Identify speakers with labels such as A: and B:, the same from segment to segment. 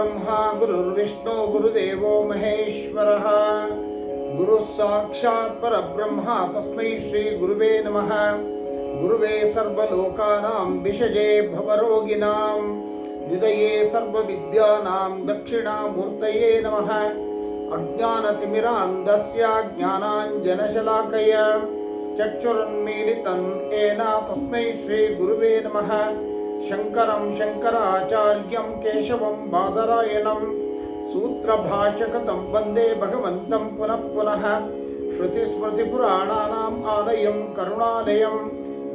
A: गुरुर्ब्रह्मा गुरुर्विष्णु, गुरुदेवो, महेश्वरः। गुरुः साक्षात् परब्रह्मा तस्मै श्रीगुरुवे नमः। गुरुवे सर्वलोकानां विषजे भवरोगिणां निधये सर्वविद्यानां दक्षिणामूर्तये नमः। अज्ञानतिमिरान्धस्य ज्ञानाञ्जनशलाकय। चक्षुरुन्मीलितं येन तस्मै श्रीगुरुवे नमः। शङ्करं शङ्कराचार्यं केशवं बादरायणं सूत्रभाष्यकृतं वंदे भगवन्तं पुनः पुनः श्रुतिस्मृतिपुराणानाम् आलयं करुणालयं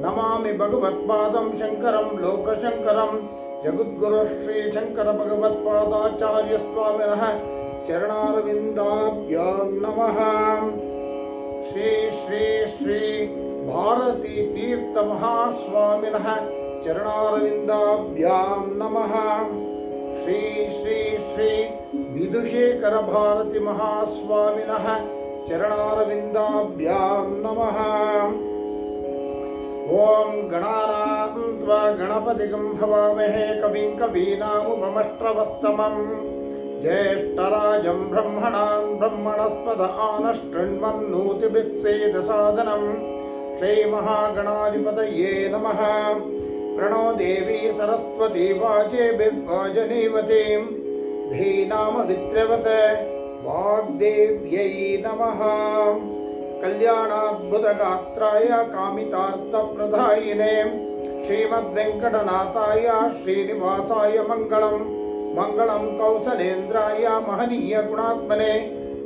A: नमामि भगवत्पादं शङ्करं लोकशङ्करं जगद्गुरु श्रीशङ्करभगवत्पादाचार्यस्वामिनः चरणारविन्दाभ्यां नमः। श्री श्री श्री भारती तीर्थमहास्वामिनः चरणारविन्दाभ्यां नमः श्री श्री श्री विधुशेखरभारतीमहास्वामिनः चरणारविन्दाभ्यां नमः ॐ गणानां त्वा गणपतिगं हवामहे कविं कवीनामुपमष्ट्रवस्तमम् ज्येष्ठराजं ब्रह्मणान् ब्रह्मणस्पद आनशृण्वन्नूतिभिः सेदसादनम् श्रीमहागणाधिपतये नमः प्रणो देवी सरस्वती वाजेभिर्वाजनीवतीं धीनामवित्रवत वाग्देव्यै नमः। कल्याणाद्भुतगात्राय कामितार्थप्रदायिने श्रीमद्वेङ्कटनाथाय श्रीनिवासाय मङ्गलम्। मङ्गलं कौसलेन्द्राय महनीयगुणात्मने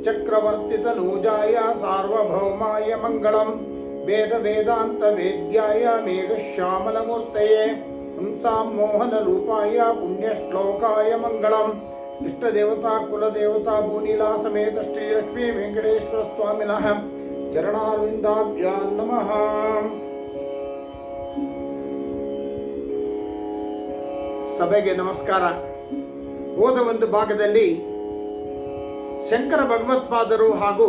A: चक्रवर्तितनूजाय सार्वभौमाय मङ्गलम् ವೇದ ವೇದಾಂತ ವೇದ್ಯಾಯ ಮೇಘಶ್ಯಾಮಲಮೂರ್ತಯೇ. ಹಂಸಾಂ ಮೋಹನ ರೂಪಾಯ ಪುಣ್ಯಶ್ಲೋಕಾಯ ಮಂಗಳಂ. ಇಷ್ಟದೇವತಾ ಕುಲದೇವತಾ ಭೂನಿಲಾ ಸಮೇತ ಶ್ರೀ ಲಕ್ಷ್ಮೀ ವೆಂಕಟೇಶ್ವರ ಸ್ವಾಮಿನಃ. ಚರಣಾರ್ವಿಂದಾಭ್ಯಾ ನಮಃ. ಸಭೆಗೆ ನಮಸ್ಕಾರ. ಹೋದ ಒಂದು ಭಾಗದಲ್ಲಿ ಶಂಕರ ಭಗವತ್ಪಾದರು ಹಾಗೂ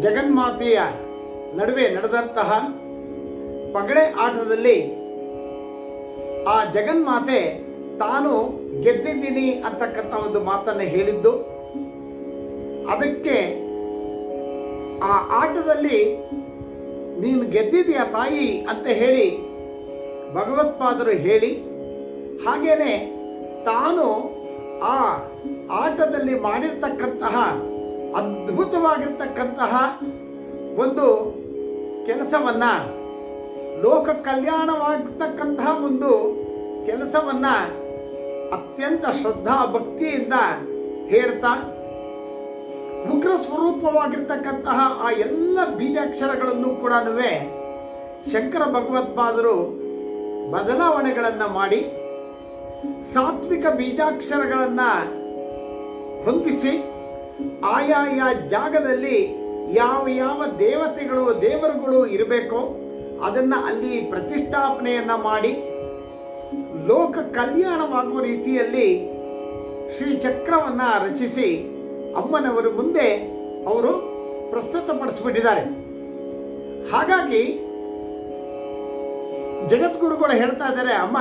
A: ಜಗನ್ಮಾತೆಯ ನಡುವೆ ನಡೆದಂತಹ ಪಗಡೆ ಆಟದಲ್ಲಿ ಆ ಜಗನ್ಮಾತೆ ತಾನು ಗೆದ್ದಿದ್ದೀನಿ ಅಂತಕ್ಕಂಥ ಒಂದು ಮಾತನ್ನು ಹೇಳಿದ್ದು. ಅದಕ್ಕೆ ಆ ಆಟದಲ್ಲಿ ನೀನು ಗೆದ್ದಿದೆಯಾ ತಾಯಿ ಅಂತ ಹೇಳಿ ಭಗವತ್ಪಾದರು ಹೇಳಿ. ಹಾಗೇನೆ ತಾನು ಆ ಆಟದಲ್ಲಿ ಮಾಡಿರ್ತಕ್ಕಂತಹ ಅದ್ಭುತವಾಗಿರ್ತಕ್ಕಂತಹ ಒಂದು ಕೆಲಸವನ್ನ ಲೋಕ ಕಲ್ಯಾಣವಾಗತಕ್ಕಂತಹ ಒಂದು ಕೆಲಸವನ್ನ ಅತ್ಯಂತ ಶ್ರದ್ಧಾ ಭಕ್ತಿಯಿಂದ ಹೇಳ್ತಾ, ಉಗ್ರ ಸ್ವರೂಪವಾಗಿರ್ತಕ್ಕಂತಹ ಆ ಎಲ್ಲ ಬೀಜಾಕ್ಷರಗಳನ್ನು ಕೂಡ ಶಂಕರ ಭಗವತ್ಪಾದರು ಬದಲಾವಣೆಗಳನ್ನು ಮಾಡಿ, ಸಾತ್ವಿಕ ಬೀಜಾಕ್ಷರಗಳನ್ನು ಹೊಂದಿಸಿ, ಆಯಾಯ ಜಾಗದಲ್ಲಿ ಯಾವ ಯಾವ ದೇವತೆಗಳು, ದೇವರುಗಳು ಇರಬೇಕೋ ಅದನ್ನು ಅಲ್ಲಿ ಪ್ರತಿಷ್ಠಾಪನೆಯನ್ನು ಮಾಡಿ ಲೋಕ ಕಲ್ಯಾಣವಾಗುವ ರೀತಿಯಲ್ಲಿ ಶ್ರೀ ಚಕ್ರವನ್ನ ರಚಿಸಿ ಅಮ್ಮನವರ ಮುಂದೆ ಅವರು ಪ್ರಸ್ತುತಪಡಿಸ್ಬಿಟ್ಟಿದ್ದಾರೆ. ಹಾಗಾಗಿ ಜಗದ್ಗುರುಗಳು ಹೇಳ್ತಾ ಇದ್ದಾರೆ, ಅಮ್ಮ,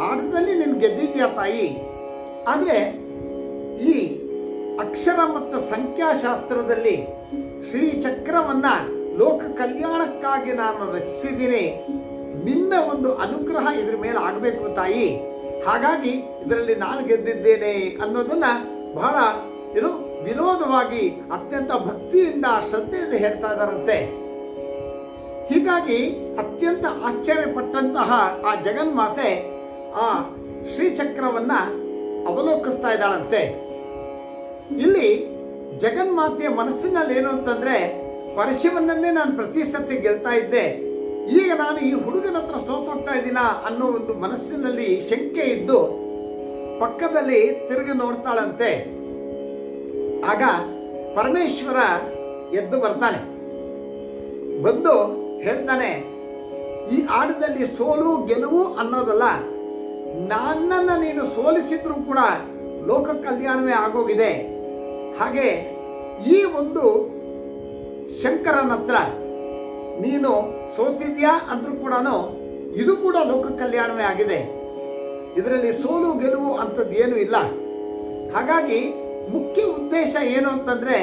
A: ಆಟದಲ್ಲಿ ನೀನು ಗೆದ್ದಿದ್ಯಾ ತಾಯಿ? ಆದರೆ ಈ ಅಕ್ಷರ ಮತ್ತು ಸಂಖ್ಯಾಶಾಸ್ತ್ರದಲ್ಲಿ ಶ್ರೀಚಕ್ರವನ್ನು ಲೋಕ ಕಲ್ಯಾಣಕ್ಕಾಗಿ ನಾನು ರಚಿಸಿದ್ದೀನಿ. ನಿನ್ನ ಒಂದು ಅನುಗ್ರಹ ಇದ್ರ ಮೇಲೆ ಆಗಬೇಕು ತಾಯಿ. ಹಾಗಾಗಿ ಇದರಲ್ಲಿ ನಾನು ಗೆದ್ದಿದ್ದೇನೆ ಅನ್ನೋದನ್ನ ಬಹಳ, ಏನು, ವಿನೋದವಾಗಿ ಅತ್ಯಂತ ಭಕ್ತಿಯಿಂದ, ಶ್ರದ್ಧೆಯಿಂದ ಹೇಳ್ತಾ ಇದ್ದಾರಂತೆ. ಹೀಗಾಗಿ ಅತ್ಯಂತ ಆಶ್ಚರ್ಯಪಟ್ಟಂತಹ ಆ ಜಗನ್ಮಾತೆ ಆ ಶ್ರೀಚಕ್ರವನ್ನು ಅವಲೋಕಿಸ್ತಾ ಇದ್ದಾಳಂತೆ. ಇಲ್ಲಿ ಜಗನ್ಮಾತೆಯ ಮನಸ್ಸಿನಲ್ಲಿ ಏನು ಅಂತಂದ್ರೆ ಪರಶಿವನನ್ನೇ ನಾನು ಪ್ರತಿ ಸತಿ ಗೆಲ್ತಾ ಇದ್ದೆ. ಈಗ ನಾನು ಈ ಹುಡುಗನ ಹತ್ರ ಸೋತೋಗ್ತಾ ಇದ್ದೀನ ಅನ್ನೋ ಒಂದು ಮನಸ್ಸಿನಲ್ಲಿ ಶಂಕೆ ಇದ್ದು ಪಕ್ಕದಲ್ಲಿ ತಿರುಗಿ ನೋಡ್ತಾಳಂತೆ. ಆಗ ಪರಮೇಶ್ವರ ಎದ್ದು ಬರ್ತಾನೆ. ಬಂದು ಹೇಳ್ತಾನೆ, ಈ ಆಟದಲ್ಲಿ ಸೋಲು, ಗೆಲುವು ಅನ್ನೋದಲ್ಲ, ನನ್ನನ್ನು ನೀನು ಸೋಲಿಸಿದ್ರೂ ಕೂಡ ಲೋಕ ಕಲ್ಯಾಣವೇ ಆಗೋಗಿದೆ. ಹಾಗೆ ಈ ಒಂದು ಶಂಕರನ ಹತ್ರ ನೀನು ಸೋತಿದ್ಯಾ ಅಂದರೂ ಕೂಡ ಇದು ಕೂಡ ಲೋಕ ಕಲ್ಯಾಣವೇ ಆಗಿದೆ. ಇದರಲ್ಲಿ ಸೋಲು ಗೆಲುವು ಅಂಥದ್ದು ಏನೂ ಇಲ್ಲ. ಹಾಗಾಗಿ ಮುಖ್ಯ ಉದ್ದೇಶ ಏನು ಅಂತಂದರೆ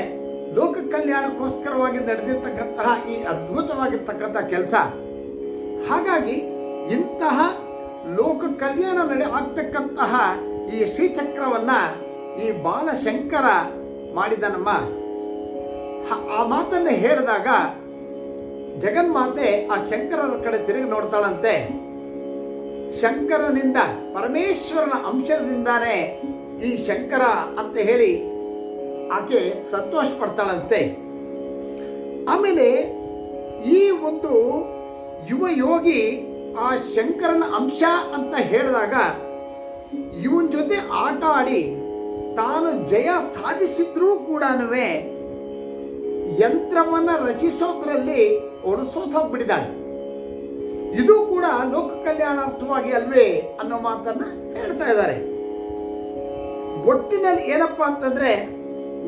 A: ಲೋಕ ಕಲ್ಯಾಣಕ್ಕೋಸ್ಕರವಾಗಿ ನಡೆದಿರ್ತಕ್ಕಂತಹ ಈ ಅದ್ಭುತವಾಗಿರ್ತಕ್ಕಂಥ ಕೆಲಸ. ಹಾಗಾಗಿ ಇಂತಹ ಲೋಕ ಕಲ್ಯಾಣ ನಡೆ ಆಗ್ತಕ್ಕಂತಹ ಈ ಶ್ರೀಚಕ್ರವನ್ನು ಈ ಬಾಲಶಂಕರ ಮಾಡಿದನಮ್ಮ ಆ ಮಾತನ್ನು ಹೇಳಿದಾಗ ಜಗನ್ಮಾತೆ ಆ ಶಂಕರರ ಕಡೆ ತಿರುಗಿ ನೋಡ್ತಾಳಂತೆ. ಶಂಕರನಿಂದ ಪರಮೇಶ್ವರನ ಅಂಶದಿಂದಾನೇ ಈ ಶಂಕರ ಅಂತ ಹೇಳಿ ಆಕೆ ಸಂತೋಷ ಪಡ್ತಾಳಂತೆ. ಆಮೇಲೆ ಈ ಒಂದು ಯುವ ಯೋಗಿ ಆ ಶಂಕರನ ಅಂಶ ಅಂತ ಹೇಳಿದಾಗ ಇವನ ಜೊತೆ ಆಟ ಆಡಿ ತಾನು ಜಯ ಸಾಧಿಸಿದ್ರೂ ಕೂಡ ಯಂತ್ರವನ್ನ ರಚಿಸೋದ್ರಲ್ಲಿ ಅವಳು ಸೋತೋಗ್ಬಿಟ್ಟಿದ್ದಾಳೆ ಇದು ಕೂಡ ಲೋಕ ಕಲ್ಯಾಣಾರ್ಥವಾಗಿ ಅಲ್ವೇ ಅನ್ನೋ ಮಾತನ್ನ ಹೇಳ್ತಾ ಇದ್ದಾರೆ. ಒಟ್ಟಿನಲ್ಲಿ ಏನಪ್ಪಾ ಅಂತಂದ್ರೆ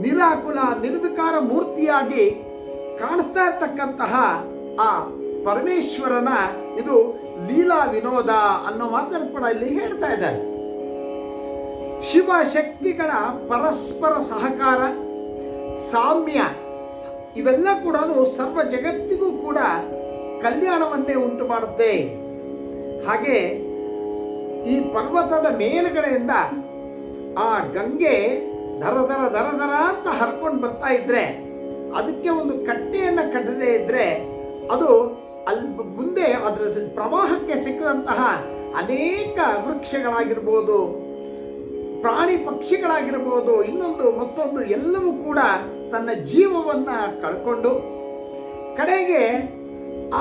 A: ನಿರಾಕುಲ, ನಿರ್ವಿಕಾರ ಮೂರ್ತಿಯಾಗಿ ಕಾಣಿಸ್ತಾ ಇರ್ತಕ್ಕಂತಹ ಆ ಪರಮೇಶ್ವರನ ಇದು ಲೀಲಾ ವಿನೋದ ಅನ್ನೋ ಮಾತನ್ನು ಕೂಡ ಇಲ್ಲಿ ಹೇಳ್ತಾ ಇದ್ದಾರೆ. ಶಿವ ಶಕ್ತಿಗಳ ಪರಸ್ಪರ ಸಹಕಾರ, ಸಾಮ್ಯ, ಇವೆಲ್ಲ ಕೂಡ ಸರ್ವ ಜಗತ್ತಿಗೂ ಕೂಡ ಕಲ್ಯಾಣವನ್ನೇ ಉಂಟು ಮಾಡುತ್ತೆ ಹಾಗೆ ಈ ಪರ್ವತದ ಮೇಲುಗಡೆಯಿಂದ ಆ ಗಂಗೆ ದರ ದರ ದರ ದರ ಅಂತ ಹರ್ಕೊಂಡು ಬರ್ತಾ ಇದ್ರೆ, ಅದಕ್ಕೆ ಒಂದು ಕಟ್ಟೆಯನ್ನು ಕಟ್ಟದೇ ಇದ್ರೆ ಅದು ಅಲ್ಲಿ ಮುಂದೆ ಅದರ ಪ್ರವಾಹಕ್ಕೆ ಸಿಕ್ಕದಂತಹ ಅನೇಕ ವೃಕ್ಷಗಳಾಗಿರ್ಬೋದು. ಪ್ರಾಣಿ ಪಕ್ಷಿಗಳಾಗಿರ್ಬೋದು, ಇನ್ನೊಂದು ಮತ್ತೊಂದು ಎಲ್ಲವೂ ಕೂಡ ತನ್ನ ಜೀವವನ್ನ ಕಳ್ಕೊಂಡು, ಕಡೆಗೆ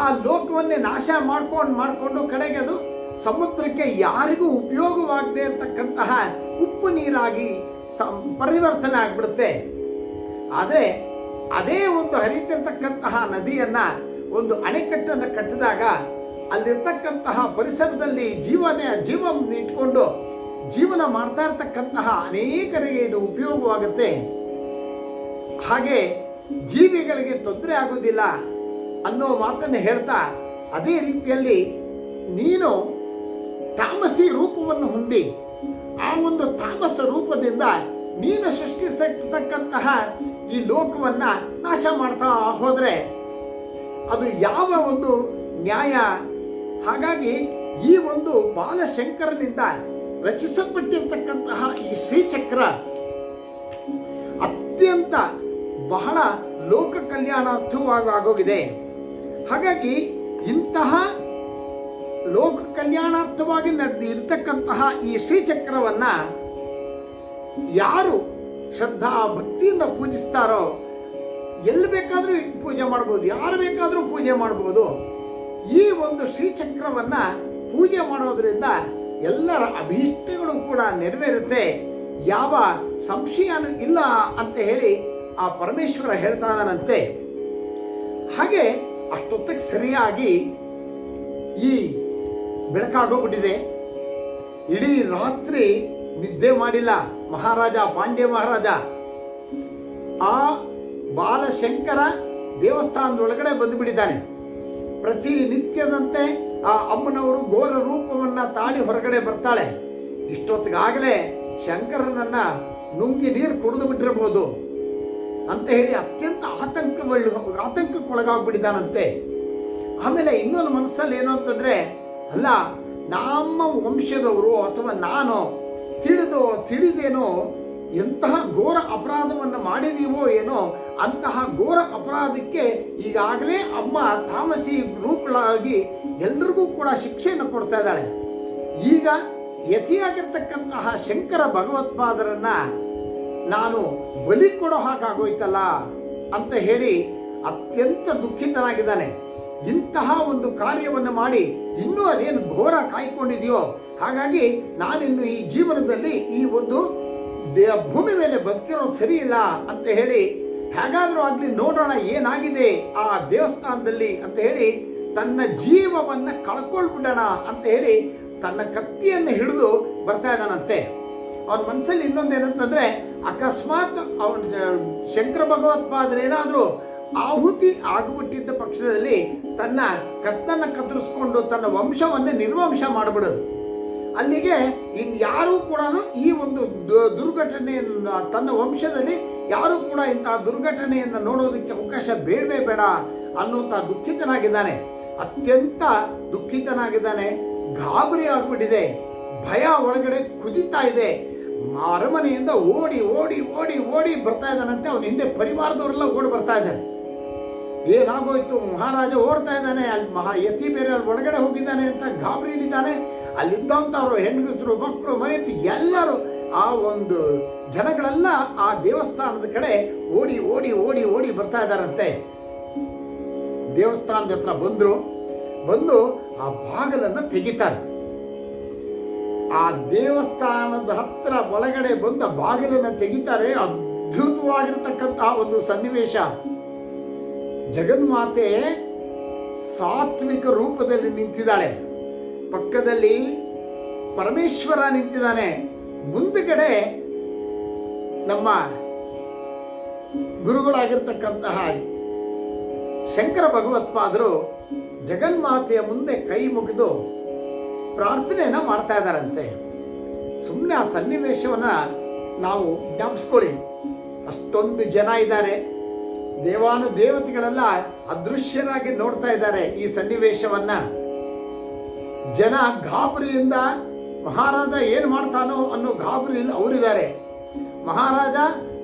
A: ಆ ಲೋಕವನ್ನೇ ನಾಶ ಮಾಡ್ಕೊಂಡು ಮಾಡಿಕೊಂಡು ಕಡೆಗೆ ಅದು ಸಮುದ್ರಕ್ಕೆ ಯಾರಿಗೂ ಉಪಯೋಗವಾಗದೆ ಇರತಕ್ಕಂತಹ ಉಪ್ಪು ನೀರಾಗಿ ಸಂ, ಪರಿವರ್ತನೆ ಆಗ್ಬಿಡುತ್ತೆ. ಆದರೆ ಅದೇ ಒಂದು ಹರಿತಿರ್ತಕ್ಕಂತಹ ನದಿಯನ್ನ ಒಂದು ಅಣೆಕಟ್ಟನ್ನು ಕಟ್ಟಿದಾಗ ಅಲ್ಲಿರ್ತಕ್ಕಂತಹ ಪರಿಸರದಲ್ಲಿ ಜೀವನ ಜೀವ ಇಟ್ಕೊಂಡು ಜೀವನ ಮಾಡ್ತಾ ಇರ್ತಕ್ಕಂತಹ ಅನೇಕರಿಗೆ ಇದು ಉಪಯೋಗವಾಗುತ್ತೆ. ಹಾಗೆ ಜೀವಿಗಳಿಗೆ ತೊಂದರೆ ಆಗೋದಿಲ್ಲ ಅನ್ನೋ ಮಾತನ್ನು ಹೇಳ್ತಾ ಅದೇ ರೀತಿಯಲ್ಲಿ ನೀನು ತಾಮಸಿ ರೂಪವನ್ನು ಹೊಂದಿ ಆ ಒಂದು ತಾಮಸ ರೂಪದಿಂದ ನೀನು ಸೃಷ್ಟಿಸತಕ್ಕಂತಹ ಈ ಲೋಕವನ್ನ ನಾಶ ಮಾಡ್ತಾ ಹೋದರೆ ಅದು ಯಾವ ಒಂದು ನ್ಯಾಯ? ಹಾಗಾಗಿ ಈ ಒಂದು ಬಾಲಶಂಕರನಿಂದ ರಚಿಸಲ್ಪಟ್ಟಿರ್ತಕ್ಕಂತಹ ಈ ಶ್ರೀಚಕ್ರ ಅತ್ಯಂತ ಬಹಳ ಲೋಕ ಕಲ್ಯಾಣಾರ್ಥವಾಗೋಗಿದೆ ಹಾಗಾಗಿ ಇಂತಹ ಲೋಕ ಕಲ್ಯಾಣಾರ್ಥವಾಗಿ ನಡೆದಿರ್ತಕ್ಕಂತಹ ಈ ಶ್ರೀಚಕ್ರವನ್ನು ಯಾರು ಶ್ರದ್ಧಾ ಭಕ್ತಿಯಿಂದ ಪೂಜಿಸ್ತಾರೋ, ಎಲ್ಲಿ ಬೇಕಾದರೂ ಪೂಜೆ ಮಾಡ್ಬೋದು, ಯಾರು ಬೇಕಾದರೂ ಪೂಜೆ ಮಾಡ್ಬೋದು, ಈ ಒಂದು ಶ್ರೀಚಕ್ರವನ್ನು ಪೂಜೆ ಮಾಡೋದ್ರಿಂದ ಎಲ್ಲರ ಅಭೀಷ್ಟಗಳು ಕೂಡ ನೆರವೇರುತ್ತೆ. ಯಾವ ಸಂಶಯನೂ ಇಲ್ಲ ಅಂತ ಹೇಳಿ ಆ ಪರಮೇಶ್ವರ ಹೇಳ್ತಾ ಇದ್ದಾನಂತೆ. ಹಾಗೆ ಅಷ್ಟೊತ್ತಿಗೆ ಸರಿಯಾಗಿ ಈ ಬೆಳಕಾಗೋಗ್ಬಿಟ್ಟಿದೆ. ಇಡೀ ರಾತ್ರಿ ನಿದ್ದೆ ಮಾಡಿಲ್ಲ ಮಹಾರಾಜ, ಪಾಂಡ್ಯ ಮಹಾರಾಜ. ಆ ಬಾಲಶಂಕರ ದೇವಸ್ಥಾನದೊಳಗಡೆ ಬಂದುಬಿಟ್ಟಿದ್ದಾನೆ. ಪ್ರತಿನಿತ್ಯದಂತೆ ಆ ಅಮ್ಮನವರು ಘೋರ ರೂಪವನ್ನ ತಾಳಿ ಹೊರಗಡೆ ಬರ್ತಾಳೆ. ಇಷ್ಟೊತ್ತಿಗಾಗಲೇ ಶಂಕರನನ್ನ ನುಂಗಿ ನೀರು ಕುಡಿದು ಬಿಟ್ಟಿರಬಹುದು ಅಂತ ಹೇಳಿ ಅತ್ಯಂತ ಆತಂಕ ಆತಂಕಕ್ಕೊಳಗಾಗ್ಬಿಟ್ಟಿದ್ದಾನಂತೆ. ಆಮೇಲೆ ಇನ್ನೊಂದು ಮನಸ್ಸಲ್ಲಿ ಏನು ಅಂತಂದ್ರೆ, ಅಲ್ಲ, ನಮ್ಮ ವಂಶದವರು ಅಥವಾ ನಾನು ತಿಳಿದು, ತಿಳಿದೇನೋ ಎಂತಹ ಘೋರ ಅಪರಾಧವನ್ನು ಮಾಡಿದೀವೋ ಏನೋ ಅಂತಹ ಘೋರ ಅಪರಾಧಕ್ಕೆ ಈಗಾಗಲೇ ಅಮ್ಮ ತಾಮಸಿ ರೂಪಗಳಾಗಿ ಎಲ್ರಿಗೂ ಕೂಡ ಶಿಕ್ಷೆಯನ್ನು ಕೊಡ್ತಾ ಇದ್ದಾಳೆ. ಈಗ ಯತಿಯಾಗಿರ್ತಕ್ಕಂತಹ ಶಂಕರ ಭಗವತ್ಪಾದರನ್ನ ನಾನು ಬಲಿ ಕೊಡೋ ಹಾಗಾಗೋಯ್ತಲ್ಲ ಅಂತ ಹೇಳಿ ಅತ್ಯಂತ ದುಃಖಿತನಾಗಿದ್ದಾನೆ. ಇಂತಹ ಒಂದು ಕಾರ್ಯವನ್ನು ಮಾಡಿ ಇನ್ನೂ ಅದೇನು ಘೋರ ಕಾಯ್ಕೊಂಡಿದೆಯೋ, ಹಾಗಾಗಿ ನಾನಿನ್ನು ಈ ಜೀವನದಲ್ಲಿ ಈ ಒಂದು ಭೂಮಿ ಮೇಲೆ ಬದುಕಿರೋದು ಸರಿ ಇಲ್ಲ ಅಂತ ಹೇಳಿ, ಹೇಗಾದರೂ ಆಗಲಿ ನೋಡೋಣ ಏನಾಗಿದೆ ಆ ದೇವಸ್ಥಾನದಲ್ಲಿ ಅಂತ ಹೇಳಿ ತನ್ನ ಜೀವವನ್ನ ಕಳ್ಕೊಳ್ಬಿಡೋಣ ಅಂತ ಹೇಳಿ ತನ್ನ ಕತ್ತಿಯನ್ನು ಹಿಡಿದು ಬರ್ತಾ ಇದ್ದಾನಂತೆ. ಅವನ ಮನಸ್ಸಲ್ಲಿ ಇನ್ನೊಂದು ಏನಂತಂದ್ರೆ ಅಕಸ್ಮಾತ್ ಅವನ ಶಂಕರ ಭಗವತ್ಪಾದರೇನಾದ್ರೂ ಆಹುತಿ ಆಗ್ಬಿಟ್ಟಿದ್ದ ಪಕ್ಷದಲ್ಲಿ ತನ್ನ ಕತ್ತನ್ನು ಕತ್ತರಿಸ್ಕೊಂಡು ತನ್ನ ವಂಶವನ್ನೇ ನಿರ್ವಂಶ ಮಾಡಿಬಿಡೋದು. ಅಲ್ಲಿಗೆ ಇನ್ಯಾರೂ ಕೂಡ ಈ ಒಂದು ದುರ್ಘಟನೆಯನ್ನು, ತನ್ನ ವಂಶದಲ್ಲಿ ಯಾರೂ ಕೂಡ ಇಂತಹ ದುರ್ಘಟನೆಯನ್ನು ನೋಡೋದಕ್ಕೆ ಅವಕಾಶ ಬೇಡವೇ ಬೇಡ ಅನ್ನುವಂಥ ದುಃಖಿತನಾಗಿದ್ದಾನೆ. ಅತ್ಯಂತ ದುಃಖಿತನಾಗಿದ್ದಾನೆ. ಗಾಬರಿ ಆಗ್ಬಿಟ್ಟಿದೆ. ಭಯ ಒಳಗಡೆ ಕುದಿತಾ ಇದೆ. ಅರಮನೆಯಿಂದ ಓಡಿ ಓಡಿ ಓಡಿ ಓಡಿ ಬರ್ತಾ ಇದ್ದಾನಂತೆ. ಅವನ ಹಿಂದೆ ಪರಿವಾರದವರೆಲ್ಲ ಓಡಿ ಬರ್ತಾ ಇದ್ದಾರೆ. ಏನಾಗೋಯ್ತು? ಮಹಾರಾಜ ಓಡ್ತಾ ಇದ್ದಾನೆ. ಅಲ್ಲಿ ಮಹಾ ಯತಿ ಬೇರೆ ಅಲ್ಲಿ ಒಳಗಡೆ ಹೋಗಿದ್ದಾನೆ ಅಂತ ಗಾಬರಿಲಿದ್ದಾನೆ ಅಲ್ಲಿದ್ದಂಥವ್ರು ಹೆಣ್ಗಸರು ಮಕ್ಕಳು ಮನೆತಿ ಎಲ್ಲರೂ ಆ ಒಂದು ಜನಗಳೆಲ್ಲ ಆ ದೇವಸ್ಥಾನದ ಕಡೆ ಓಡಿ ಓಡಿ ಓಡಿ ಓಡಿ ಬರ್ತಾ ಇದ್ದಾರಂತೆ. ದೇವಸ್ಥಾನದ ಹತ್ರ ಬಂದರು, ಬಂದು ಆ ಬಾಗಿಲನ್ನು ತೆಗಿತಾರೆ. ಆ ದೇವಸ್ಥಾನದ ಹತ್ತಿರ ಒಳಗಡೆ ಬಂದ ಬಾಗಿಲನ್ನು ತೆಗಿತಾರೆ. ಅದ್ಭುತವಾಗಿರ್ತಕ್ಕಂತಹ ಒಂದು ಸನ್ನಿವೇಶ. ಜಗನ್ಮಾತೆ ಸಾತ್ವಿಕ ರೂಪದಲ್ಲಿ ನಿಂತಿದ್ದಾಳೆ. ಪಕ್ಕದಲ್ಲಿ ಪರಮೇಶ್ವರ ನಿಂತಿದ್ದಾನೆ. ಮುಂದುಗಡೆ ನಮ್ಮ ಗುರುಗಳಾಗಿರ್ತಕ್ಕಂತಹ ಶಂಕರ ಭಗವತ್ಪಾದರು ಜಗನ್ಮಾತೆಯ ಮುಂದೆ ಕೈ ಮುಗಿದು ಪ್ರಾರ್ಥನೆಯನ್ನು ಮಾಡ್ತಾ ಇದ್ದಾರಂತೆ. ಸುಮ್ಮನೆ ಆ ಸನ್ನಿವೇಶವನ್ನು ನಾವು ಜ್ಞಾಪಿಸ್ಕೊಳ್ಳಿ. ಅಷ್ಟೊಂದು ಜನ ಇದ್ದಾರೆ. ದೇವಾನು ದೇವತೆಗಳೆಲ್ಲ ಅದೃಶ್ಯರಾಗಿ ನೋಡ್ತಾ ಇದ್ದಾರೆ ಈ ಸನ್ನಿವೇಶವನ್ನ. ಜನ ಗಾಬರಿಯಿಂದ ಮಹಾರಾಜ ಏನು ಮಾಡ್ತಾನೋ ಅನ್ನೋ ಗಾಬರಿಯಲ್ಲಿ ಅವರಿದ್ದಾರೆ. ಮಹಾರಾಜ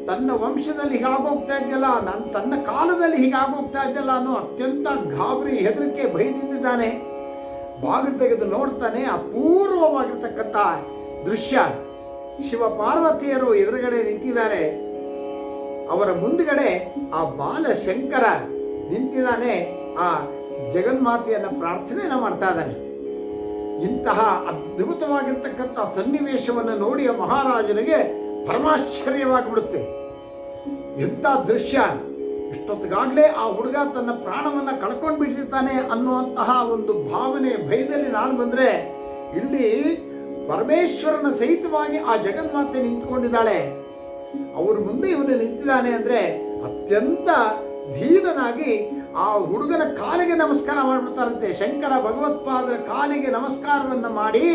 A: ತನ್ನ ವಂಶದಲ್ಲಿ ಹೀಗಾಗೋಗ್ತಾ ಇದೆಯಲ್ಲ ನನ್ನ ತನ್ನ ಕಾಲದಲ್ಲಿ ಹೀಗಾಗೋಗ್ತಾ ಇದೆಯಲ್ಲ ಅನ್ನೋ ಅತ್ಯಂತ ಗಾಬರಿ ಹೆದರಿಕೆ ಭಯದಿಂದಿದ್ದಾನೆ. ಬಾಗಿಲು ತೆಗೆದು ನೋಡ್ತಾನೆ, ಅಪೂರ್ವವಾಗಿರ್ತಕ್ಕಂಥ ದೃಶ್ಯ. ಶಿವ ಪಾರ್ವತಿಯರು ಎದುರುಗಡೆ ನಿಂತಿದ್ದಾರೆ. ಅವರ ಮುಂದುಗಡೆ ಆ ಬಾಲ ಶಂಕರ ನಿಂತಿದ್ದಾನೆ. ಆ ಜಗನ್ಮಾತೆಯನ್ನು ಪ್ರಾರ್ಥನೆ ಮಾಡ್ತಾ ಇದ್ದಾನೆ. ಇಂತಹ ಅದ್ಭುತವಾಗಿರ್ತಕ್ಕಂಥ ಸನ್ನಿವೇಶವನ್ನು ನೋಡಿ ಮಹಾರಾಜನಿಗೆ ಪರಮಾಶ್ಚರ್ಯವಾಗಿಬಿಡುತ್ತೆ ಎಂಥ ದೃಶ್ಯ? ಇಷ್ಟೊತ್ತಿಗಾಗಲೇ ಆ ಹುಡುಗ ತನ್ನ ಪ್ರಾಣವನ್ನು ಕಳ್ಕೊಂಡು ಬಿಟ್ಟಿರ್ತಾನೆ ಅನ್ನುವಂತಹ ಒಂದು ಭಾವನೆ ಭಯದಲ್ಲಿ ನಾನು ಬಂದರೆ ಇಲ್ಲಿ ಪರಮೇಶ್ವರನ ಸಹಿತವಾಗಿ ಆ ಜಗನ್ಮಾತೆ ನಿಂತುಕೊಂಡಿದ್ದಾಳೆ. ಅವ್ರ ಮುಂದೆ ಇವನು ನಿಂತಿದ್ದಾನೆ ಅಂದರೆ ಅತ್ಯಂತ ಧೀರನಾಗಿ ಆ ಹುಡುಗನ ಕಾಲಿಗೆ ನಮಸ್ಕಾರ ಮಾಡಿಬಿಡ್ತಾರಂತೆ. ಶಂಕರ ಭಗವತ್ಪಾದರ ಕಾಲಿಗೆ ನಮಸ್ಕಾರವನ್ನು ಮಾಡಿ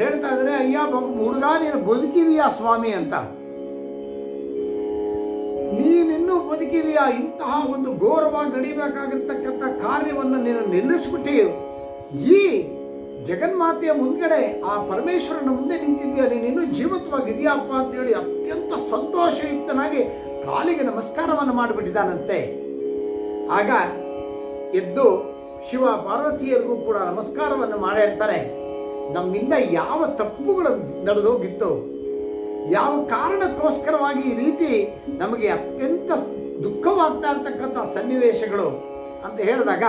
A: ಹೇಳ್ತಾ ಇದ್ದಾರೆ ಅಯ್ಯ ಹುಡುಗ, ನೀನು ಬದುಕಿದೀಯಾ ಸ್ವಾಮಿ? ಅಂತ. ಬದುಕಿದೀಯಾ? ಇಂತಹ ಒಂದು ಘೋರವಾಗಿ ನಡಿಬೇಕಾಗಿರ್ತಕ್ಕಂಥ ಕಾರ್ಯವನ್ನು ನೀನು ನಿಲ್ಲಿಸ್ಬಿಟ್ಟು. ಈ ಜಗನ್ಮಾತೆಯ ಮುಂದ್ಗಡೆ ಆ ಪರಮೇಶ್ವರನ ಮುಂದೆ ನಿಂತಿದ್ದೀಯ? ನೀನು ಇನ್ನೂ ಅಂತ ಅಂತೇಳಿ ಅತ್ಯಂತ ಸಂತೋಷಯುಕ್ತನಾಗಿ ಕಾಲಿಗೆ ನಮಸ್ಕಾರವನ್ನು ಮಾಡಿಬಿಟ್ಟಿದ್ದಾನಂತೆ. ಆಗ ಎದ್ದು ಶಿವ ಪಾರ್ವತಿಯರಿಗೂ ಕೂಡ ನಮಸ್ಕಾರವನ್ನು ಮಾಡಿರ್ತಾರೆ ನಮ್ಮಿಂದ ಯಾವ ತಪ್ಪುಗಳು ನಡೆದೋಗಿತ್ತು? ಯಾವ ಕಾರಣಕ್ಕೋಸ್ಕರವಾಗಿ ಈ ರೀತಿ ನಮಗೆ ಅತ್ಯಂತ ದುಃಖವಾಗ್ತಾ ಇರ್ತಕ್ಕಂಥ ಸನ್ನಿವೇಶಗಳು ಅಂತ ಹೇಳಿದಾಗ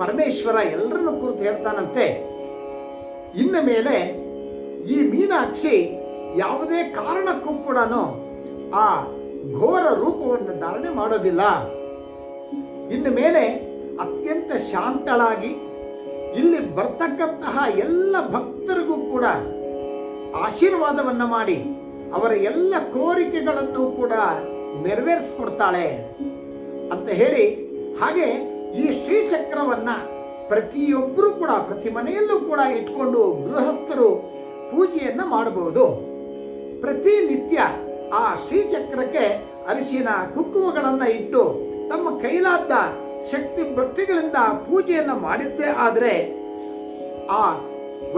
A: ಪರಮೇಶ್ವರ ಎಲ್ಲರನ್ನು ಕುರಿತು ಹೇಳ್ತಾನಂತೆ, ಇನ್ನು ಮೇಲೆ ಈ ಮೀನಾಕ್ಷಿ ಯಾವುದೇ ಕಾರಣಕ್ಕೂ ಕೂಡ ಆ ಘೋರ ರೂಪವನ್ನು ಧಾರಣೆ ಮಾಡೋದಿಲ್ಲ. ಇನ್ನು ಮೇಲೆ ಅತ್ಯಂತ ಶಾಂತಳಾಗಿ ಇಲ್ಲಿ ಬರ್ತಕ್ಕಂತಹ ಎಲ್ಲ ಭಕ್ತರಿಗೂ ಕೂಡ ಆಶೀರ್ವಾದವನ್ನು ಮಾಡಿ ಅವರ ಎಲ್ಲ ಕೋರಿಕೆಗಳನ್ನು ಕೂಡ ನೆರವೇರಿಸ್ಕೊಡ್ತಾಳೆ ಅಂತ ಹೇಳಿ, ಹಾಗೆ ಈ ಶ್ರೀಚಕ್ರವನ್ನು ಪ್ರತಿಯೊಬ್ಬರು ಕೂಡ, ಪ್ರತಿ ಮನೆಯಲ್ಲೂ ಕೂಡ ಇಟ್ಕೊಂಡು ಗೃಹಸ್ಥರು ಪೂಜೆಯನ್ನ ಮಾಡಬಹುದು. ಪ್ರತಿನಿತ್ಯ ಆ ಶ್ರೀಚಕ್ರಕ್ಕೆ ಅರಿಶಿನ ಕುಕ್ಕುಗಳನ್ನು ಇಟ್ಟು ತಮ್ಮ ಕೈಲಾದ ಶಕ್ತಿ ಭಕ್ತಿಗಳಿಂದ ಪೂಜೆಯನ್ನ ಮಾಡಿದ್ದೇ ಆದರೆ ಆ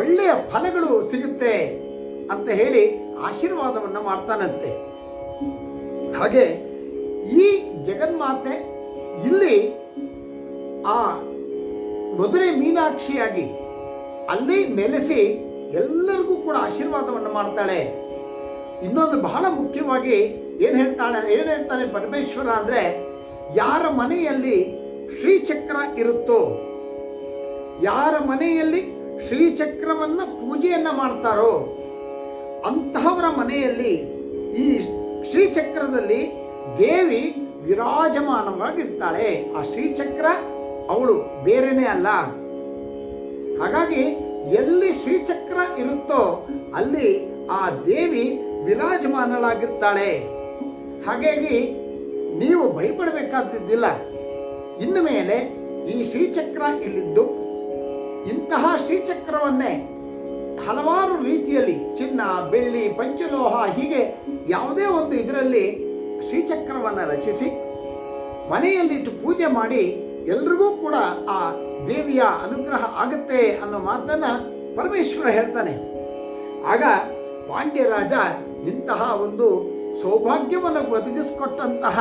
A: ಒಳ್ಳೆಯ ಫಲಗಳು ಸಿಗುತ್ತೆ ಅಂತ ಹೇಳಿ ಆಶೀರ್ವಾದವನ್ನು ಮಾಡ್ತಾನಂತೆ. ಹಾಗೆ ಈ ಜಗನ್ಮಾತೆ ಇಲ್ಲಿ ಆ ಮಧುರೆ ಮೀನಾಕ್ಷಿಯಾಗಿ ಅಲ್ಲಿ ನೆಲೆಸಿ ಎಲ್ಲರಿಗೂ ಕೂಡ ಆಶೀರ್ವಾದವನ್ನು ಮಾಡ್ತಾಳೆ. ಇನ್ನೊಂದು ಬಹಳ ಮುಖ್ಯವಾಗಿ ಏನು ಹೇಳ್ತಾಳೆ, ಏನು ಹೇಳ್ತಾನೆ ಪರಮೇಶ್ವರ ಅಂದರೆ, ಯಾರ ಮನೆಯಲ್ಲಿ ಶ್ರೀಚಕ್ರ ಇರುತ್ತೋ, ಯಾರ ಮನೆಯಲ್ಲಿ ಶ್ರೀಚಕ್ರವನ್ನು ಪೂಜೆಯನ್ನ ಮಾಡ್ತಾರೋ, ಅಂತಹವರ ಮನೆಯಲ್ಲಿ ಈ ಶ್ರೀಚಕ್ರದಲ್ಲಿ ದೇವಿ ವಿರಾಜಮಾನವಾಗಿರ್ತಾಳೆ. ಆ ಶ್ರೀಚಕ್ರ ಅವಳು ಬೇರೆನೇ ಅಲ್ಲ. ಹಾಗಾಗಿ ಎಲ್ಲಿ ಶ್ರೀಚಕ್ರ ಇರುತ್ತೋ ಅಲ್ಲಿ ಆ ದೇವಿ ವಿರಾಜಮಾನಳಾಗಿರ್ತಾಳೆ. ಹಾಗಾಗಿ ನೀವು ಭಯಪಡಬೇಕಾದಿದ್ದಿಲ್ಲ. ಇನ್ನು ಮೇಲೆ ಈ ಶ್ರೀಚಕ್ರ ಇಲ್ಲಿದ್ದು ಇಂತಹ ಶ್ರೀಚಕ್ರವನ್ನೇ ಹಲವಾರು ರೀತಿಯಲ್ಲಿ ಚಿನ್ನ, ಬೆಳ್ಳಿ, ಪಂಚಲೋಹ ಹೀಗೆ ಯಾವುದೇ ಒಂದು ಇದರಲ್ಲಿ ಶ್ರೀಚಕ್ರವನ್ನು ರಚಿಸಿ ಮನೆಯಲ್ಲಿಟ್ಟು ಪೂಜೆ ಮಾಡಿ ಎಲ್ರಿಗೂ ಕೂಡ ಆ ದೇವಿಯ ಅನುಗ್ರಹ ಆಗುತ್ತೆ ಅನ್ನೋ ಮಾತನ್ನು ಪರಮೇಶ್ವರ ಹೇಳ್ತಾನೆ. ಆಗ ಪಾಂಡ್ಯ ರಾಜ ಇಂತಹ ಒಂದು ಸೌಭಾಗ್ಯವನ್ನು ಒದಗಿಸಿಕೊಟ್ಟಂತಹ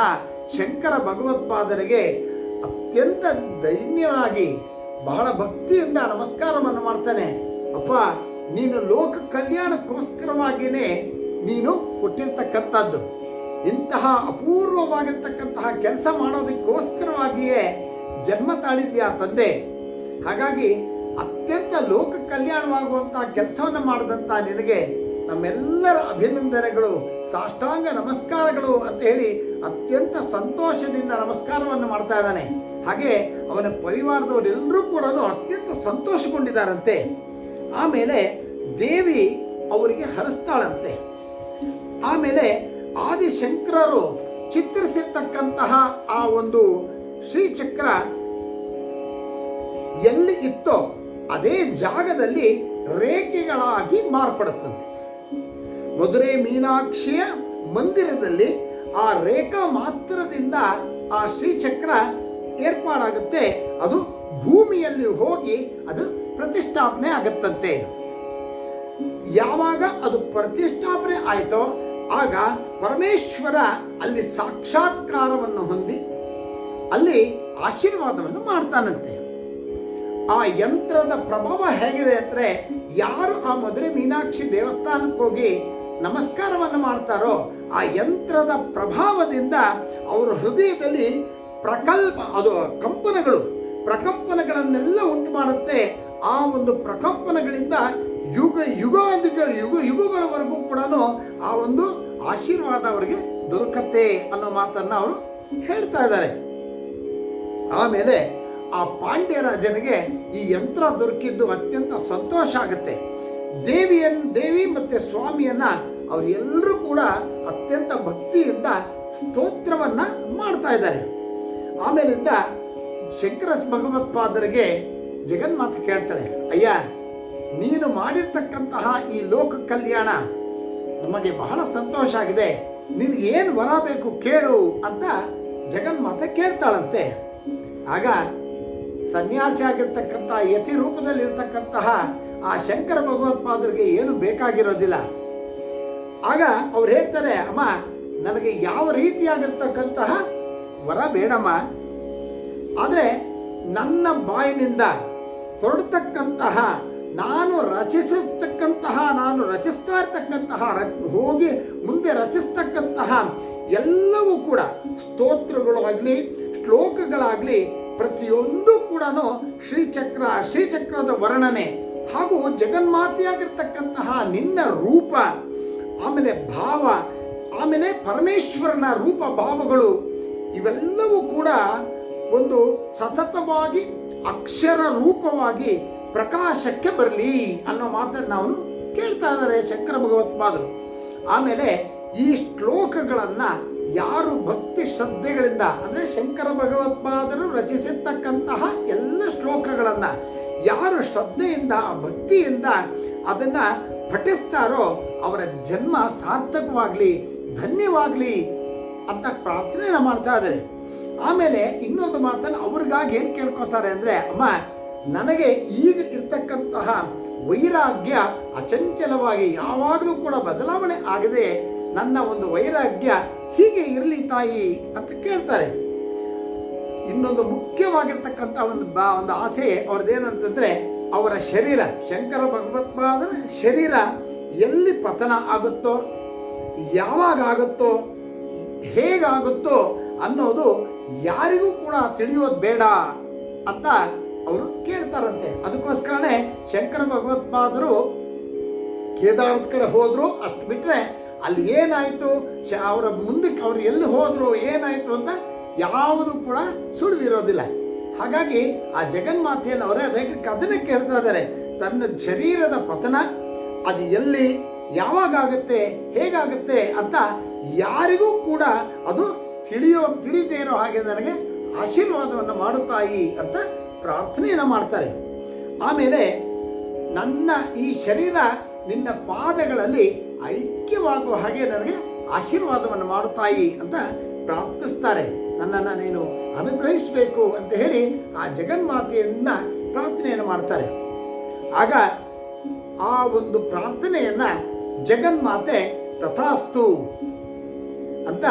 A: ಶಂಕರ ಭಗವತ್ಪಾದರಿಗೆ ಅತ್ಯಂತ ದೈನ್ಯವಾಗಿ ಬಹಳ ಭಕ್ತಿಯಿಂದ ನಮಸ್ಕಾರವನ್ನು ಮಾಡ್ತಾನೆ. ಅಪ್ಪ ನೀನು ಲೋಕ ಕಲ್ಯಾಣಕ್ಕೋಸ್ಕರವಾಗಿಯೇ ನೀನು ಹುಟ್ಟಿರ್ತಕ್ಕಂಥದ್ದು ಇಂತಹ ಅಪೂರ್ವವಾಗಿರ್ತಕ್ಕಂತಹ ಕೆಲಸ ಮಾಡೋದಕ್ಕೋಸ್ಕರವಾಗಿಯೇ ಜನ್ಮ ತಾಳಿದ್ಯಾ ತಂದೆ? ಹಾಗಾಗಿ ಅತ್ಯಂತ ಲೋಕ ಕಲ್ಯಾಣವಾಗುವಂತಹ ಕೆಲಸವನ್ನು ಮಾಡಿದಂಥ ನಿನಗೆ ನಮ್ಮೆಲ್ಲರ ಅಭಿನಂದನೆಗಳು, ಸಾಷ್ಟಾಂಗ ನಮಸ್ಕಾರಗಳು ಅಂತ ಹೇಳಿ ಅತ್ಯಂತ ಸಂತೋಷದಿಂದ ನಮಸ್ಕಾರವನ್ನು ಮಾಡ್ತಾ ಇದ್ದಾನೆ. ಹಾಗೆ ಅವನ ಪರಿವಾರದವರೆಲ್ಲರೂ ಕೂಡ ಅತ್ಯಂತ ಸಂತೋಷಗೊಂಡಿದ್ದಾರಂತೆ. ಆಮೇಲೆ ದೇವಿ ಅವರಿಗೆ ಹರಿಸ್ತಾಳಂತೆ. ಆಮೇಲೆ ಆದಿಶಂಕರರು ಚಿತ್ರಿಸಿರ್ತಕ್ಕಂತಹ ಆ ಒಂದು ಶ್ರೀಚಕ್ರ ಎಲ್ಲಿ ಇತ್ತೋ ಅದೇ ಜಾಗದಲ್ಲಿ ರೇಖೆಗಳಾಗಿ ಮಾರ್ಪಡುತ್ತಂತೆ. ಮಧುರೆ ಮೀನಾಕ್ಷಿಯ ಮಂದಿರದಲ್ಲಿ ಆ ರೇಖಾ ಮಾತ್ರದಿಂದ ಆ ಶ್ರೀಚಕ್ರ ಏರ್ಪಾಡಾಗುತ್ತೆ. ಅದು ಭೂಮಿಯಲ್ಲಿ ಹೋಗಿ ಅದು ಪ್ರತಿಷ್ಠಾಪನೆ ಆಗುತ್ತಂತೆ. ಯಾವಾಗ ಅದು ಪ್ರತಿಷ್ಠಾಪನೆ ಆಯಿತೋ, ಆಗ ಪರಮೇಶ್ವರ ಅಲ್ಲಿ ಸಾಕ್ಷಾತ್ಕಾರವನ್ನು ಹೊಂದಿ ಅಲ್ಲಿ ಆಶೀರ್ವಾದವನ್ನು ಮಾಡ್ತಾನಂತೆ. ಆ ಯಂತ್ರದ ಪ್ರಭಾವ ಹೇಗಿದೆ ಅಂದರೆ ಯಾರು ಆ ಮಧುರೆ ಮೀನಾಕ್ಷಿ ದೇವಸ್ಥಾನಕ್ಕೆ ಹೋಗಿ ನಮಸ್ಕಾರವನ್ನು ಮಾಡ್ತಾರೋ, ಆ ಯಂತ್ರದ ಪ್ರಭಾವದಿಂದ ಅವರ ಹೃದಯದಲ್ಲಿ ಪ್ರಕಲ್ಪ, ಅದು ಕಂಪನಗಳು, ಪ್ರಕಂಪನಗಳನ್ನೆಲ್ಲ ಉಂಟು ಮಾಡುತ್ತೆ. ಆ ಒಂದು ಪ್ರಕಂಪನಗಳಿಂದ ಯುಗ ಯುಗಾದಿಗಳ ಯುಗ ಯುಗಗಳವರೆಗೂ ಕೂಡ ಆ ಒಂದು ಆಶೀರ್ವಾದ ಅವರಿಗೆ ದೊರಕತ್ತೆ ಅನ್ನೋ ಮಾತನ್ನ ಅವರು ಹೇಳ್ತಾ ಇದ್ದಾರೆ. ಆಮೇಲೆ ಆ ಪಾಂಡ್ಯ ರಾಜನಿಗೆ ಈ ಯಂತ್ರ ದೊರಕಿದ್ದು ಅತ್ಯಂತ ಸಂತೋಷ ಆಗುತ್ತೆ. ದೇವಿಯನ್ನು ದೇವಿ ಮತ್ತೆ ಸ್ವಾಮಿಯನ್ನ ಅವರೆಲ್ಲರೂ ಕೂಡ ಅತ್ಯಂತ ಭಕ್ತಿಯಿಂದ ಸ್ತೋತ್ರವನ್ನ ಮಾಡ್ತಾ ಇದ್ದಾರೆ. ಆಮೇಲಿಂದ ಶಂಕರ ಭಗವತ್ಪಾದರಿಗೆ ಜಗನ್ಮಾತೆ ಕೇಳ್ತಾರೆ ಅಯ್ಯ, ನೀನು ಮಾಡಿರ್ತಕ್ಕಂತಹ ಈ ಲೋಕ ಕಲ್ಯಾಣ ನಮಗೆ ಬಹಳ ಸಂತೋಷ ಆಗಿದೆ. ನಿನಗೇನು ವರ ಬೇಕು ಕೇಳು ಅಂತ ಜಗನ್ಮಾತೆ ಕೇಳ್ತಾಳಂತೆ. ಆಗ ಸನ್ಯಾಸಿ ಆಗಿರ್ತಕ್ಕಂತಹ ಯತಿ ರೂಪದಲ್ಲಿರ್ತಕ್ಕಂತಹ ಆ ಶಂಕರ ಭಗವತ್ಪಾದರಿಗೆ ಏನು ಬೇಕಾಗಿರೋದಿಲ್ಲ. ಆಗ ಅವ್ರು ಹೇಳ್ತಾರೆ, ಅಮ್ಮ, ನನಗೆ ಯಾವ ರೀತಿಯಾಗಿರ್ತಕ್ಕಂತಹ ವರ ಬೇಡಮ್ಮ. ಆದರೆ ನನ್ನ ಬಾಯಿನಿಂದ ಹೊರಡ್ತಕ್ಕಂತಹ, ನಾನು ರಚಿಸತಕ್ಕಂತಹ, ನಾನು ರಚಿಸ್ತಾ ಇರ್ತಕ್ಕಂತಹ ಹೋಗಿ ಮುಂದೆ ರಚಿಸ್ತಕ್ಕಂತಹ ಎಲ್ಲವೂ ಕೂಡ ಸ್ತೋತ್ರಗಳಾಗಲಿ, ಶ್ಲೋಕಗಳಾಗಲಿ, ಪ್ರತಿಯೊಂದು ಕೂಡ ಶ್ರೀಚಕ್ರ, ಶ್ರೀಚಕ್ರದ ವರ್ಣನೆ ಹಾಗೂ ಜಗನ್ಮಾತೆಯಾಗಿರ್ತಕ್ಕಂತಹ ನಿನ್ನ ರೂಪ, ಆಮೇಲೆ ಭಾವ, ಆಮೇಲೆ ಪರಮೇಶ್ವರನ ರೂಪ, ಭಾವಗಳು, ಇವೆಲ್ಲವೂ ಕೂಡ ಒಂದು ಸತತವಾಗಿ ಅಕ್ಷರ ರೂಪವಾಗಿ ಪ್ರಕಾಶಕ್ಕೆ ಬರಲಿ ಅನ್ನೋ ಮಾತನ್ನು ಅವನು ಕೇಳ್ತಾ ಇದ್ದಾರೆ ಶಂಕರ ಭಗವತ್ಪಾದರು ಆಮೇಲೆ ಈ ಶ್ಲೋಕಗಳನ್ನು ಯಾರು ಭಕ್ತಿ ಶ್ರದ್ಧೆಗಳಿಂದ, ಅಂದರೆ ಶಂಕರ ಭಗವತ್ಪಾದರು ರಚಿಸಿರ್ತಕ್ಕಂತಹ ಎಲ್ಲ ಶ್ಲೋಕಗಳನ್ನು ಯಾರು ಶ್ರದ್ಧೆಯಿಂದ, ಭಕ್ತಿಯಿಂದ ಅದನ್ನು ಪಠಿಸ್ತಾರೋ ಅವರ ಜನ್ಮ ಸಾರ್ಥಕವಾಗಲಿ, ಧನ್ಯವಾಗಲಿ ಅಂತ ಪ್ರಾರ್ಥನೆಯನ್ನು ಮಾಡ್ತಾ ಇದ್ದಾರೆ. ಆಮೇಲೆ ಇನ್ನೊಂದು ಮಾತನ್ನು ಅವ್ರಿಗಾಗಿ ಏನು ಕೇಳ್ಕೊತಾರೆ ಅಂದರೆ, ಅಮ್ಮ, ನನಗೆ ಈಗ ಇರ್ತಕ್ಕಂತಹ ವೈರಾಗ್ಯ ಅಚಂಚಲವಾಗಿ ಯಾವಾಗಲೂ ಕೂಡ ಬದಲಾವಣೆ ಆಗದೆ ನನ್ನ ಒಂದು ವೈರಾಗ್ಯ ಹೀಗೆ ಇರಲಿ ತಾಯಿ ಅಂತ ಕೇಳ್ತಾರೆ. ಇನ್ನೊಂದು ಮುಖ್ಯವಾಗಿರ್ತಕ್ಕಂಥ ಒಂದು ಬಾ, ಒಂದು ಆಸೆ ಅವ್ರದ್ದೇನು ಅಂತಂದರೆ ಅವರ ಶರೀರ, ಶಂಕರ ಭಗವತ್ಪಾದರ ಶರೀರ ಎಲ್ಲಿ ಪತನ ಆಗುತ್ತೋ, ಯಾವಾಗ ಆಗುತ್ತೋ, ಹೇಗಾಗುತ್ತೋ ಅನ್ನೋದು ಯಾರಿಗೂ ಕೂಡ ತಿಳಿಯೋದು ಬೇಡ ಅಂತ ಅವರು ಕೇಳ್ತಾರಂತೆ. ಅದಕ್ಕೋಸ್ಕರನೇ ಶಂಕರ ಭಗವತ್ಪಾದರು ಕೇದಾರದ ಕಡೆ ಹೋದರು, ಅಷ್ಟು ಬಿಟ್ಟರೆ ಅಲ್ಲಿ ಏನಾಯಿತು? ಶ, ಅವರ ಮುಂದಕ್ಕೆ ಅವ್ರು ಎಲ್ಲಿ ಹೋದರು, ಏನಾಯಿತು ಅಂತ ಯಾವುದು ಕೂಡ ಸುಳಿವಿರೋದಿಲ್ಲ. ಹಾಗಾಗಿ ಆ ಜಗನ್ಮಾತೆಯಲ್ಲಿ ಅವರೇ ಅದಕ್ಕೆ ಅದನ್ನೇ ಕೇಳ್ತಾ ಇದ್ದಾರೆ. ತನ್ನ ಶರೀರದ ಪತನ, ಅದು ಎಲ್ಲಿ, ಯಾವಾಗ ಆಗುತ್ತೆ, ಹೇಗಾಗುತ್ತೆ ಅಂತ ಯಾರಿಗೂ ಕೂಡ ಅದು ತಿಳಿಯೋ ತಿಳಿದೇ ಇರೋ ಹಾಗೆ ನನಗೆ ಆಶೀರ್ವಾದವನ್ನು ಮಾಡುತ್ತಾಯಿ ಅಂತ ಪ್ರಾರ್ಥನೆಯನ್ನು ಮಾಡ್ತಾರೆ. ಆಮೇಲೆ ನನ್ನ ಈ ಶರೀರ ನಿನ್ನ ಪಾದಗಳಲ್ಲಿ ಐಕ್ಯವಾಗುವ ಹಾಗೆ ನನಗೆ ಆಶೀರ್ವಾದವನ್ನು ಮಾಡುತ್ತಾಯಿ ಅಂತ ಪ್ರಾರ್ಥಿಸ್ತಾರೆ. ನನ್ನನ್ನು ನೀನು ಅನುಗ್ರಹಿಸಬೇಕು ಅಂತ ಹೇಳಿ ಆ ಜಗನ್ಮಾತೆಯನ್ನು ಪ್ರಾರ್ಥನೆಯನ್ನು ಮಾಡ್ತಾರೆ. ಆಗ ಆ ಒಂದು ಪ್ರಾರ್ಥನೆಯನ್ನು ಜಗನ್ಮಾತೆ ತಥಾಸ್ತು ಅಂತ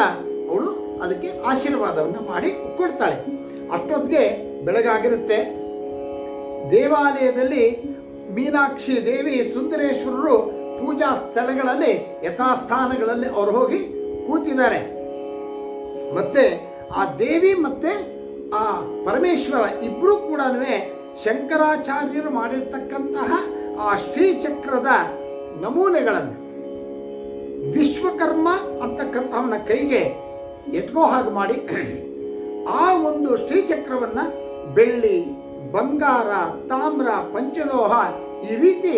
A: ಅದಕ್ಕೆ ಆಶೀರ್ವಾದವನ್ನು ಮಾಡಿ ಕೊಡ್ತಾಳೆ. ಅಷ್ಟೊತ್ತಿಗೆ ಬೆಳಗಾಗಿರುತ್ತೆ. ದೇವಾಲಯದಲ್ಲಿ ಮೀನಾಕ್ಷಿ ದೇವಿ ಸುಂದರೇಶ್ವರರು ಪೂಜಾ ಸ್ಥಳಗಳಲ್ಲಿ ಯಥಾಸ್ಥಾನಗಳಲ್ಲಿ ಅವರು ಹೋಗಿ ಕೂತಿದ್ದಾರೆ. ಮತ್ತೆ ಆ ದೇವಿ ಮತ್ತೆ ಆ ಪರಮೇಶ್ವರ ಇಬ್ಬರೂ ಕೂಡ ಶಂಕರಾಚಾರ್ಯರು ಮಾಡಿರ್ತಕ್ಕಂತಹ ಆ ಶ್ರೀಚಕ್ರದ ನಮೂನೆಗಳನ್ನು ವಿಶ್ವಕರ್ಮ ಅಂತಕ್ಕಂಥವನ ಕೈಗೆ ಎಟ್ಕೋ ಹಾಗೆ ಮಾಡಿ ಆ ಒಂದು ಶ್ರೀಚಕ್ರವನ್ನು ಬೆಳ್ಳಿ, ಬಂಗಾರ, ತಾಮ್ರ, ಪಂಚಲೋಹ ಈ ರೀತಿ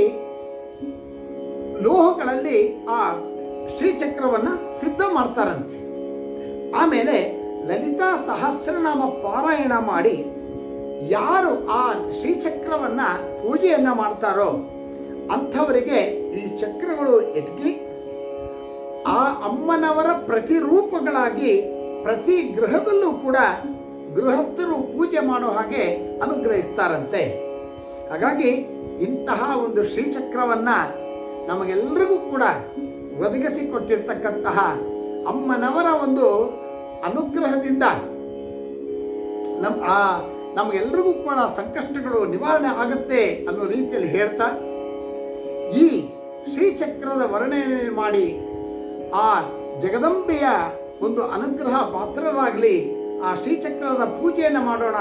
A: ಲೋಹಗಳಲ್ಲಿ ಆ ಶ್ರೀಚಕ್ರವನ್ನು ಸಿದ್ಧ ಮಾಡ್ತಾರಂತೆ. ಆಮೇಲೆ ಲಲಿತಾ ಸಹಸ್ರನಾಮ ಪಾರಾಯಣ ಮಾಡಿ ಯಾರು ಆ ಶ್ರೀಚಕ್ರವನ್ನು ಪೂಜೆಯನ್ನು ಮಾಡ್ತಾರೋ ಅಂಥವರಿಗೆ ಈ ಚಕ್ರಗಳು ಎಟ್ಕಿ ಆ ಅಮ್ಮನವರ ಪ್ರತಿರೂಪಗಳಾಗಿ ಪ್ರತಿ ಗೃಹದಲ್ಲೂ ಕೂಡ ಗೃಹಸ್ಥರು ಪೂಜೆ ಮಾಡೋ ಹಾಗೆ ಅನುಗ್ರಹಿಸ್ತಾರಂತೆ. ಹಾಗಾಗಿ ಇಂತಹ ಒಂದು ಶ್ರೀಚಕ್ರವನ್ನು ನಮಗೆಲ್ಲರಿಗೂ ಕೂಡ ಒದಗಿಸಿಕೊಟ್ಟಿರ್ತಕ್ಕಂತಹ ಅಮ್ಮನವರ ಒಂದು ಅನುಗ್ರಹದಿಂದ ನಮ್ಮ ಆ ನಮಗೆಲ್ಲರಿಗೂ ಕೂಡ ಸಂಕಷ್ಟಗಳು ನಿವಾರಣೆ ಆಗುತ್ತೆ ಅನ್ನೋ ರೀತಿಯಲ್ಲಿ ಹೇಳ್ತಾ, ಈ ಶ್ರೀಚಕ್ರದ ವರ್ಣನೆ ಮಾಡಿ ಆ ಜಗದಂಬೆಯ ಒಂದು ಅನುಗ್ರಹ ಪಾತ್ರರಾಗಲಿ, ಆ ಶ್ರೀಚಕ್ರದ ಪೂಜೆಯನ್ನು ಮಾಡೋಣ.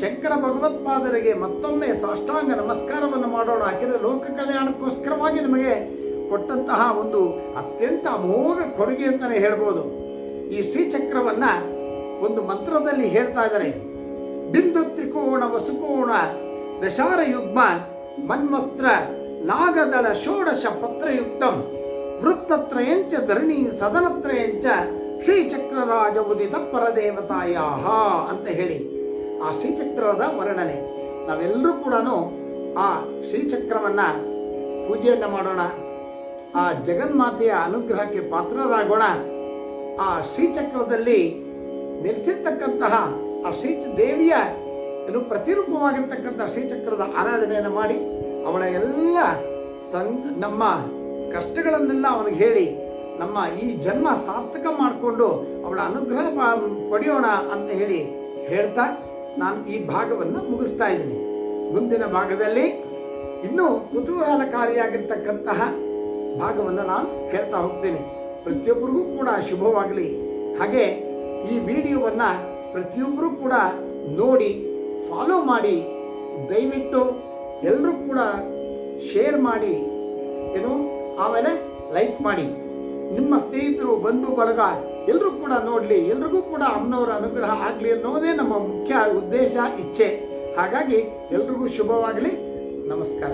A: ಶಂಕರ ಭಗವತ್ಪಾದರಿಗೆ ಮತ್ತೊಮ್ಮೆ ಸಾಷ್ಟಾಂಗ ನಮಸ್ಕಾರವನ್ನು ಮಾಡೋಣ. ಯಾಕೆಂದರೆ ಲೋಕ ಕಲ್ಯಾಣಕ್ಕೋಸ್ಕರವಾಗಿ ನಮಗೆ ಕೊಟ್ಟಂತಹ ಒಂದು ಅತ್ಯಂತ ಅಮೋಘ ಕೊಡುಗೆ ಅಂತಲೇ ಹೇಳ್ಬೋದು. ಈ ಶ್ರೀಚಕ್ರವನ್ನು ಒಂದು ಮಂತ್ರದಲ್ಲಿ ಹೇಳ್ತಾ ಇದ್ದಾರೆ. ಬಿಂದು ತ್ರಿಕೋಣ ವಸುಕೋಣ ದಶಾರ ಯುಗ್ಮ ಮನ್ವಸ್ತ್ರ ನಾಗದಳ ಷೋಡಶ ಪತ್ರಯುಕ್ತಂ. ವೃತ್ತತ್ರಯಂಚ ಧರಣಿ ಸದನತ್ರಯಂಚ ಶ್ರೀಚಕ್ರರಾಜ ಉದಿತ ಪರದೇವತಾಯ ಅಂತ ಹೇಳಿ. ಆ ಶ್ರೀಚಕ್ರದ ವರ್ಣನೆ. ನಾವೆಲ್ಲರೂ ಕೂಡ ಆ ಶ್ರೀಚಕ್ರವನ್ನು ಪೂಜೆಯನ್ನು ಮಾಡೋಣ. ಆ ಜಗನ್ಮಾತೆಯ ಅನುಗ್ರಹಕ್ಕೆ ಪಾತ್ರರಾಗೋಣ. ಆ ಶ್ರೀಚಕ್ರದಲ್ಲಿ ನೆಲೆಸಿರ್ತಕ್ಕಂತಹ ಆ ಶ್ರೀ ದೇವಿಯ ಏನು ಪ್ರತಿರೂಪವಾಗಿರ್ತಕ್ಕಂಥ ಶ್ರೀಚಕ್ರದ ಆರಾಧನೆಯನ್ನು ಮಾಡಿ ಅವಳ ಎಲ್ಲ ಸಂ ನಮ್ಮ ಕಷ್ಟಗಳನ್ನೆಲ್ಲ ಅವನಿಗೆ ಹೇಳಿ ನಮ್ಮ ಈ ಜನ್ಮ ಸಾರ್ಥಕ ಮಾಡಿಕೊಂಡು ಅವಳ ಅನುಗ್ರಹ ಪಡೆಯೋಣ ಅಂತ ಹೇಳಿ ಹೇಳ್ತಾ ನಾನು ಈ ಭಾಗವನ್ನು ಮುಗಿಸ್ತಾ ಇದ್ದೀನಿ. ಮುಂದಿನ ಭಾಗದಲ್ಲಿ ಇನ್ನೂ ಕುತೂಹಲಕಾರಿಯಾಗಿರ್ತಕ್ಕಂತಹ ಭಾಗವನ್ನು ನಾನು ಹೇಳ್ತಾ ಹೋಗ್ತೇನೆ. ಪ್ರತಿಯೊಬ್ಬರಿಗೂ ಕೂಡ ಶುಭವಾಗಲಿ. ಹಾಗೆ ಈ ವಿಡಿಯೋವನ್ನು ಪ್ರತಿಯೊಬ್ಬರೂ ಕೂಡ ನೋಡಿ ಫಾಲೋ ಮಾಡಿ, ದಯವಿಟ್ಟು ಎಲ್ಲರೂ ಕೂಡ ಶೇರ್ ಮಾಡಿ, ಏನು? ಆಮೇಲೆ ಲೈಕ್ ಮಾಡಿ. ನಿಮ್ಮ ಸ್ನೇಹಿತರು ಬಂಧು ಬಳಗ ಎಲ್ಲರೂ ಕೂಡ ನೋಡಲಿ, ಎಲ್ರಿಗೂ ಕೂಡ ಅಮ್ಮನವರ ಅನುಗ್ರಹ ಆಗಲಿ ಅನ್ನೋದೇ ನಮ್ಮ ಮುಖ್ಯ ಉದ್ದೇಶ, ಇಚ್ಛೆ. ಹಾಗಾಗಿ ಎಲ್ರಿಗೂ ಶುಭವಾಗಲಿ. ನಮಸ್ಕಾರ.